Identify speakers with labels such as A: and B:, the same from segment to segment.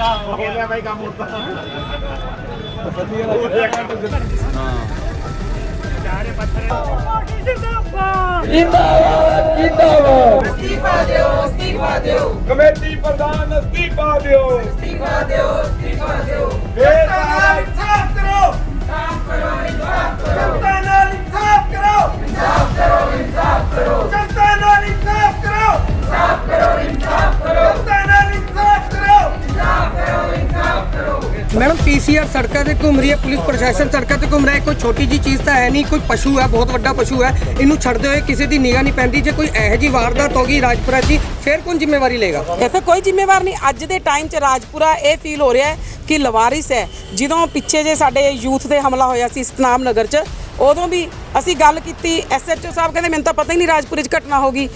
A: ਹੋ ਗਿਆ। ਬਾਈ ਕੰਮ ਹੁੰਦਾ
B: ਕਮੇਟੀ ਪ੍ਰਧਾਨ ਅਸਤੀਫਾ ਦਿਓ। ਅਸਤੀਫਾ ਦਿਓ ਅਸਤੀਫਾ ਦਿਓ। ਬੇਟਾ
C: ਪੀਸੀਆਰ ਸੜਕਾਂ ਤੇ ਘੁੰਮ ਰਹੀ ਹੈ, ਪੁਲਿਸ ਪ੍ਰਸ਼ਾਸਨ ਸੜਕਾਂ ਤੇ ਘੁੰਮ ਰਿਹਾ ਹੈ, ਕੋਈ ਛੋਟੀ ਜੀ ਚੀਜ਼ ਤਾਂ ਹੈ ਨਹੀਂ, ਕੋਈ ਪਸ਼ੂ ਹੈ, ਬਹੁਤ ਵੱਡਾ ਪਸ਼ੂ ਹੈ, ਇਹਨੂੰ ਛੱਡਦੇ ਹੋਏ ਕਿਸੇ ਦੀ ਨਿਗਾਹ ਨਹੀਂ ਪੈਂਦੀ, ਜੇ ਕੋਈ ਇਹੋ ਜੀ ਵਾਰਦਾਤ ਹੋ ਗਈ ਰਾਜਪੁਰਾ ਜੀ ਫਿਰ ਕੌਣ ਜ਼ਿੰਮੇਵਾਰੀ ਲਏਗਾ?
D: ਇੱਥੇ ਕੋਈ ਜ਼ਿੰਮੇਵਾਰ ਨਹੀਂ, ਅੱਜ ਦੇ ਟਾਈਮ 'ਚ ਰਾਜਪੁਰਾ ਇਹ ਫੀਲ ਹੋ ਰਿਹਾ ਹੈ ਕਿ ਲਵਾਰਿਸ ਹੈ। ਜਦੋਂ ਪਿੱਛੇ ਜੇ ਸਾਡੇ ਯੂਥ ਤੇ ਹਮਲਾ ਹੋਇਆ ਸੀ ਸਤਨਾਮ ਨਗਰ 'ਚ, ਉਦੋਂ ਵੀ ਅਸੀਂ ਗੱਲ ਕੀਤੀ ਐਸਐਚਓ ਸਾਹਿਬ ਕਹਿੰਦੇ, ਮੈਨੂੰ ਤਾਂ ਪਤਾ ਹੀ ਨਹੀਂ ਰਾਜਪੁਰੇ 'ਚ ਘਟਨਾ ਹੋ ਗਈ।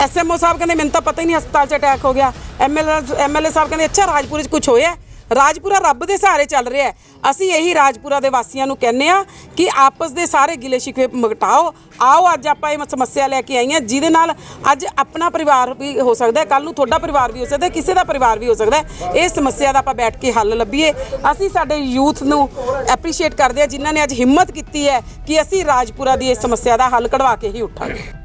D: ਐਸਐਮਓ ਸਾਹਿਬ ਕਹਿੰਦੇ, ਮੈਨੂੰ ਤਾਂ ਪਤਾ ਹੀ ਨਹੀਂ ਹਸਪਤਾਲ 'ਚ ਅਟੈਕ ਹੋ ਗਿਆ। ਐਮਐਲਏ ਐਮਐਲਏ ਸਾਹਿਬ ਕਹਿੰਦੇ, ਅੱਛਾ, ਰਾਜਪੁਰੇ 'ਚ ਕੁਝ ਹੋਇਆ ਰਾਜਪੁਰਾ ਰੱਬ ਦੇ ਸਹਾਰੇ ਚੱਲ ਰਿਹਾ ਹੈ। ਅਸੀਂ ਇਹੀ ਰਾਜਪੁਰਾ ਦੇ ਵਾਸੀਆਂ ਨੂੰ ਕਹਿੰਨੇ ਆ ਕਿ ਆਪਸ ਦੇ ਸਾਰੇ ਗਿਲੇ ਸ਼ਿਕਵੇ ਮਗਟਾਓ। ਆਓ, ਅੱਜ ਆਪਾਂ ਇਹ ਸਮੱਸਿਆ ਲੈ ਕੇ ਆਈਆਂ। ਜਿਹਦੇ ਨਾਲ ਅੱਜ ਆਪਣਾ ਪਰਿਵਾਰ ਵੀ ਹੋ ਸਕਦਾ ਹੈ। ਕੱਲ ਨੂੰ ਤੁਹਾਡਾ ਪਰਿਵਾਰ ਵੀ ਹੋ ਸਕਦਾ ਕਿਸੇ ਦਾ ਪਰਿਵਾਰ ਵੀ ਹੋ ਸਕਦਾ ਇਹ ਸਮੱਸਿਆ ਦਾ ਆਪਾਂ ਬੈਠ ਕੇ ਹੱਲ ਲੱਭੀਏ। ਅਸੀਂ ਸਾਡੇ ਯੂਥ ਨੂੰ ਐਪਰੀਸ਼ੀਏਟ ਕਰਦੇ ਆ ਜਿਨ੍ਹਾਂ ਨੇ ਅੱਜ ਹਿੰਮਤ ਕੀਤੀ ਹੈ ਕਿ ਅਸੀਂ ਰਾਜਪੁਰਾ ਦੀ ਇਸ ਸਮੱਸਿਆ ਦਾ ਹੱਲ ਕਢਵਾ ਕੇ ਹੀ ਉੱਠਾਂਗੇ।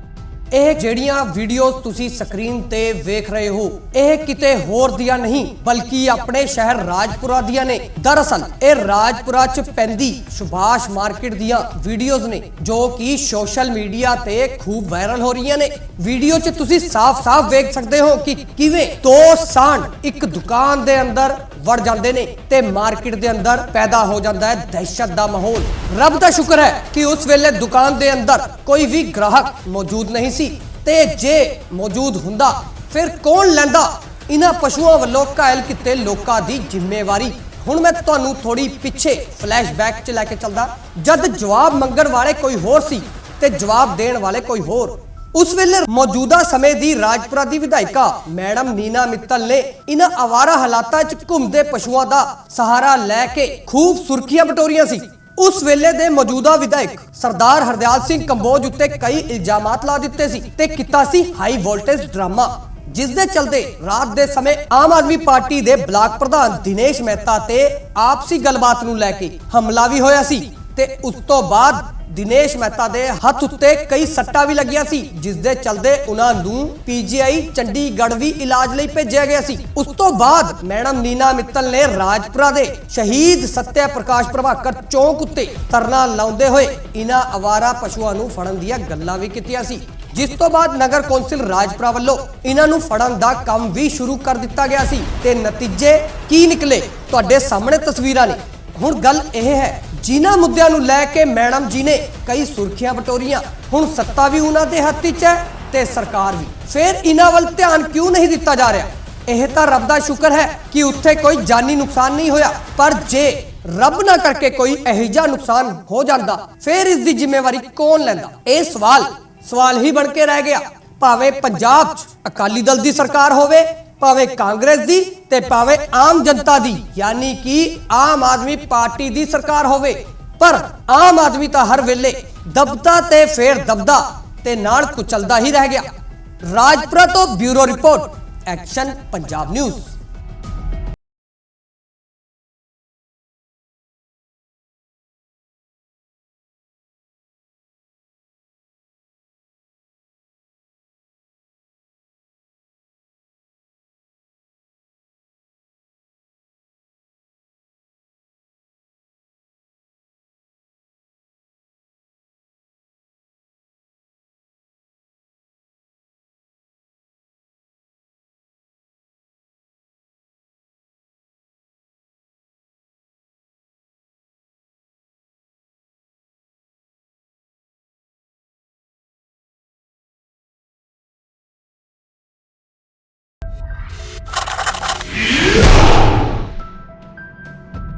C: ਇਹ ਜਿਹੜੀਆਂ ਵੀਡੀਓਜ਼ ਤੁਸੀਂ ਸਕਰੀਨ ਤੇ ਵੇਖ ਰਹੇ ਹੋ, ਇਹ ਕਿਤੇ ਹੋਰ ਦੀਆਂ ਨਹੀਂ, ਬਲਕਿ ਆਪਣੇ ਸ਼ਹਿਰ ਰਾਜਪੁਰਾ ਦੀਆਂ ਨੇ। ਦਰਅਸਲ, ਇਹ ਰਾਜਪੁਰਾ ਚ ਪੈਂਦੀ ਸੁਭਾਸ਼ ਮਾਰਕੀਟ ਦੀਆਂ ਵੀਡੀਓਜ਼ ਨੇ, ਜੋ ਕਿ ਸੋਸ਼ਲ ਮੀਡੀਆ ਤੇ ਖੂਬ ਵਾਇਰਲ ਹੋ ਰਹੀਆਂ ਨੇ। ਵੀਡੀਓ 'ਚ ਤੁਸੀਂ ਸਾਫ਼-ਸਾਫ਼ ਵੇਖ ਸਕਦੇ ਹੋ ਕਿ ਕਿਵੇਂ ਦੋ ਸਾਂਢ ਇੱਕ ਦੁਕਾਨ ਦੇ ਅੰਦਰ ਵੜ ਜਾਂਦੇ ਨੇ ਤੇ ਮਾਰਕੀਟ ਦੇ ਅੰਦਰ ਪੈਦਾ ਹੋ ਜਾਂਦਾ ਹੈ ਦਹਿਸ਼ਤ ਦਾ ਮਾਹੌਲ। ਰੱਬ ਦਾ ਸ਼ੁਕਰ ਹੈ ਕਿ ਉਸ ਵੇਲੇ ਦੁਕਾਨ ਦੇ ਅੰਦਰ ਕੋਈ ਵੀ ਗ੍ਰਾਹਕ ਮੌਜੂਦ ਨਹੀਂ ਸੀ ਤੇ ਜੇ ਮੌਜੂਦ ਹੁੰਦਾ, ਫਿਰ ਕੌਣ ਲੈਂਦਾ? ਇਹਨਾਂ ਪਸ਼ੂਆਂ ਵੱਲੋਂ ਘਾਇਲ ਕੀਤੇ ਲੋਕਾਂ ਦੀ ਜ਼ਿੰਮੇਵਾਰੀ। ਹੁਣ ਮੈਂ ਤੁਹਾਨੂੰ ਥੋੜੀ ਪਿੱਛੇ ਫਲੈਸ਼ਬੈਕ 'ਚ ਲੈ ਕੇ ਚੱਲਦਾ। ਜਦ ਜਵਾਬ ਮੰਗਣ ਵਾਲੇ ਕੋਈ ਹੋਰ ਸੀ ਤੇ ਜਵਾਬ ਦੇਣ ਵਾਲੇ ਕੋਈ ਹੋਰ ਉਸ ਵੇਲੇ ਮੌਜੂਦਾ ਸਮੇਂ ਦੀ ਰਾਜਪੁਰਾ ਦੀ ਵਿਧਾਇਕਾ ਮੈਡਮ ਨੀਨਾ ਮਿੱਤਲ ਨੇ ਇਹਨਾਂ ਆਵਾਰਾ ਹਾਲਾਤਾਂ 'ਚ ਘੁੰਮਦੇ ਪਸ਼ੂਆਂ ਦਾ ਸਹਾਰਾ ਲੈ ਕੇ ਖੂਬ ਸੁਰਖੀਆਂ ਬਟੋਰੀਆਂ ਸੀ ਉਸ ਵੇਲੇ ਦੇ ਮੌਜੂਦਾ ਵਿਧਾਇਕ ਸਰਦਾਰ ਹਰਦਿਆਲ ਸਿੰਘ ਕੰਬੋਜ ਉੱਤੇ ਕਈ ਇਲਜ਼ਾਮਾਤ ਲਾ ਦਿੱਤੇ ਸੀ ਤੇ ਕੀਤਾ ਸੀ ਹਾਈ ਵੋਲਟੇਜ ਡਰਾਮਾ ਜਿਸ ਦੇ ਚਲਦੇ ਰਾਤ ਦੇ ਸਮੇਂ ਆਮ ਆਦਮੀ ਪਾਰਟੀ ਦੇ ਬਲਾਕ ਪ੍ਰਧਾਨ ਦਿਨੇਸ਼ ਮਹਿਤਾ ਤੇ ਆਪਸੀ ਗੱਲਬਾਤ ਨੂੰ ਲੈ ਕੇ ਹਮਲਾ ਵੀ ਹੋਇਆ ਸੀ ਤੇ ਉਸ ਤੋਂ ਬਾਅਦ ਦਿਨੇਸ਼ ਮਹਿਤਾ ਦੇ ਹੱਥ ਉੱਤੇ ਕਈ ਸੱਟਾਂ ਵੀ ਲੱਗੀਆਂ ਸੀ ਜਿਸ ਦੇ ਚਲਦੇ ਉਹਨਾਂ ਨੂੰ ਪੀਜੀਆਈ ਚੰਡੀਗੜ੍ਹ ਵੀ ਇਲਾਜ ਲਈ ਭੇਜਿਆ ਗਿਆ ਸੀ। ਉਸ ਤੋਂ ਬਾਅਦ ਮੈਡਮ ਨੀਨਾ ਮਿੱਤਲ ਨੇ ਰਾਜਪੁਰਾ ਦੇ ਸ਼ਹੀਦ ਸੱਤਿਆ ਪ੍ਰਕਾਸ਼ ਪ੍ਰਭਾਕਰ ਚੌਂਕ ਉੱਤੇ ਧਰਨਾ ਲਾਉਂਦੇ ਹੋਏ ਇਹਨਾਂ ਅਵਾਰਾ ਪਸ਼ੂਆਂ ਨੂੰ ਫੜਨ ਦੀਆਂ ਗੱਲਾਂ ਵੀ ਕੀਤੀਆਂ ਸੀ। ਜਿਸ ਤੋਂ ਬਾਅਦ ਨਗਰ ਕੌਂਸਲ ਰਾਜਪੁਰਾ ਵੱਲੋਂ ਇਹਨਾਂ ਨੂੰ ਫੜਨ ਦਾ ਕੰਮ ਵੀ ਸ਼ੁਰੂ ਕਰ ਦਿੱਤਾ ਗਿਆ ਸੀ ਤੇ ਨਤੀਜੇ ਕੀ ਨਿਕਲੇ? ਤੁਹਾਡੇ ਸਾਹਮਣੇ ਤਸਵੀਰਾਂ ਨੇ। ਹੁਣ ਗੱਲ ਇਹ ਹੈ, ਜਿਨ੍ਹਾਂ ਮੁੱਦਿਆਂ ਨੂੰ ਲੈ ਕੇ ਮੈਡਮ ਜੀ ਨੇ ਕਈ ਸੁਰਖੀਆਂ ਬਟੋਰੀਆਂ ਹੁਣ ਸੱਤਾ ਵੀ ਉਹਨਾਂ ਦੇ ਹੱਥ 'ਚ ਹੈ ਤੇ ਸਰਕਾਰ ਵੀ। ਫਿਰ ਇਹਨਾਂ ਵੱਲ ਧਿਆਨ ਕਿਉਂ ਨਹੀਂ ਦਿੱਤਾ ਜਾ ਰਿਹਾ? ਇਹ ਤਾਂ ਰੱਬ ਦਾ ਸ਼ੁਕਰ ਹੈ ਕਿ ਉੱਥੇ ਕੋਈ ਜਾਨੀ ਨੁਕਸਾਨ ਨਹੀਂ ਹੋਇਆ, ਪਰ ਜੇ ਰੱਬ ਨਾ ਕਰਕੇ ਕੋਈ ਇਹੋ ਜਿਹਾ ਨੁਕਸਾਨ ਹੋ ਜਾਂਦਾ, ਫਿਰ ਇਸ ਦੀ ਜ਼ਿੰਮੇਵਾਰੀ ਕੌਣ ਲੈਂਦਾ? ਇਹ ਸਵਾਲ ਸਵਾਲ ਹੀ ਬਣ ਕੇ ਰਹਿ ਗਿਆ। ਭਾਵੇਂ ਪੰਜਾਬ 'ਚ ਅਕਾਲੀ ਦਲ ਦੀ ਸਰਕਾਰ ਹੋਵੇ ਭਾਵੇਂ ਕਾਂਗਰਸ ਦੀ ਤੇ ਭਾਵੇਂ ਆਮ ਜਨਤਾ ਦੀ, ਯਾਨੀ ਕਿ ਆਮ ਆਦਮੀ ਪਾਰਟੀ ਦੀ ਸਰਕਾਰ ਹੋਵੇ। ਪਰ ਆਮ ਆਦਮੀ ਤਾਂ ਹਰ ਵੇਲੇ ਦਬਦਾ ਤੇ ਫੇਰ ਦਬਦਾ ਤੇ ਨਾਲ ਕੁਚਲਦਾ ਹੀ ਰਹਿ ਗਿਆ। ਰਾਜਪੁਰਾ ਤੋਂ bureau report, action Punjab news.